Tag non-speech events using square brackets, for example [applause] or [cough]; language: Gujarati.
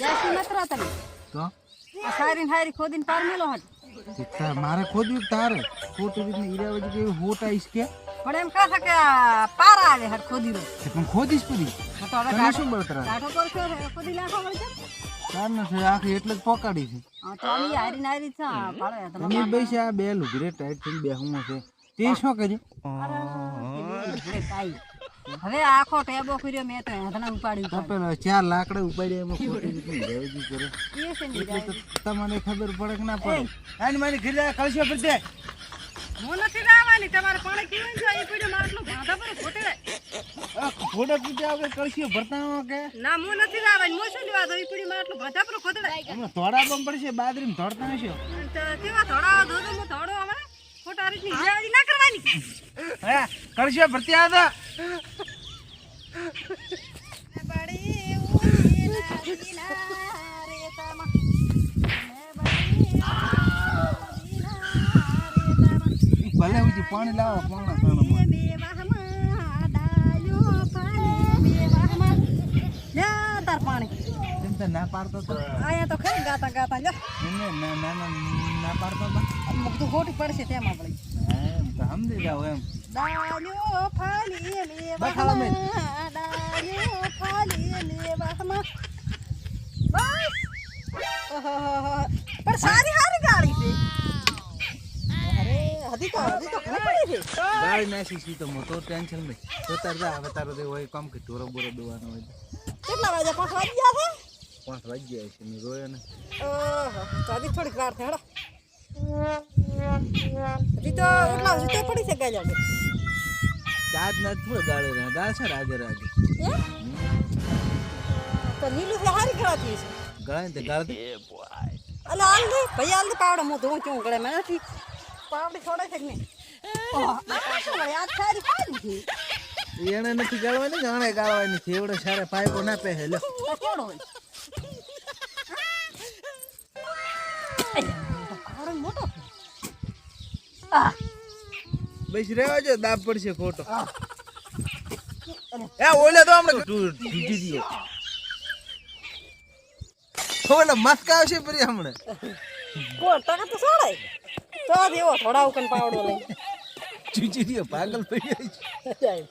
બેસી નતરો તમે. તો? આ સારી હારી ખોદીને પાર મેલો હટ. મારે ખોદ્યું તારે? ખોટી રીતની હોટ આવીશ કે? પણ એમ કહે છે કે પાર આવે હટ ખોદી લો પણ ખોદીશ પડી તો હવે કાઢો શું બળતરા? કાઢો કરશો ખોદી નાખો વળી કેમ? નથી આખી એટલે જ પોકાડી છે. હા તો અમે હારી નારી છે પાડો તમે તમે આ બે હું ટાઈટ થઈને બેહું છે તે શું કર્યું. હવે આખો ટેબો કર્યો મેં તો હેઠણા ઉપાડી પેલો ચાર લાકડા ઉપાડી એમાં ખોટી [laughs] રીતની ઈરાવજી કરે. તમને ખબર પડે કે ના પડે. આની મારી ઘરે કલશો પર દે હું નથી લાવવાની તમારે પાણી પીવું છે એ પીડ્યું માટલું ભાંધા પર ખોટે ફોટો પીટા વગર કળશીઓ ભરતા કે. ના હું નથી લાવવાની હું શું લેવા દઉં? ઈ પીડ્યું માટલું ભાંધા પર ખોદડાય અમે થોડા બમ પડશે બાદરીમાં ધોડતા નશો કેવા થોડા ધોધો હું થોડો હવે ખોટા રીતની હિરાવરી ના કરવાની. હે કળશીઓ ભરતી આવ્યા ભલે ઉજી પાણી લાવો પાણા ના પાડતો તો આયા તો ખરી ગાતા ગાતા લ્યો. ના ના ના ના પાડતો તો. ખોટી પડશે તેમાં વળી. એમ તો સમજી જાવ એમ. ડાલ્યો ફાલી બખાવા મેં. લેવામાં ડાલ્યો ફાલી લેવામાં બસ ઓહોહોહો. પણ સારી સારી ગાડી છે. અરે તો હજી તો ખબર પડી છે. ગાડી છી તો મોટો ટેન્શન નહીં તો તાર જા હવે તારો હોય કામ કે ઢોરો બોરો દોવાનો હોય કેટલા વાગ્યા પાંચ વાગી ગયા છે? પાંચ વાગી ગયા છે મેં રોયો ને. ઓહો તો હજી થોડીક વાર છે હેડો. હજી તો એટલા પડી છે ગાજર ચાજ ના થોડો ગાળે રહે ગાળ છે રાગે રાગે તો નીલું હારી થઈ છે. ગાળે ને તે ગાળ દે. અલે આલ દે. ભાઈ આલ દે પાવડો મો ધોઉં કેવું ગળે મને નથી. પાવડી છોડે છે કે નહીં? આ સારી પાડી છે. એને નથી ગાળવાની ગાણે ગાળવાની છે. એવડે સારે પાઇપો ના પહે લ્યો આ કેવડો હોય? મોટો. આ, બસ રેવા જો દાબ પડશે ખોટો. એ ઓલે તો હમણાં તું ઢીજી દીયો ઓલે મસ્કા આવશે પરી હમણે. કોણ તને તો સોડાય તો દેવો થોડા ઉકન પાવડો લઈ. ચીચી પાગલ થઈ જાય.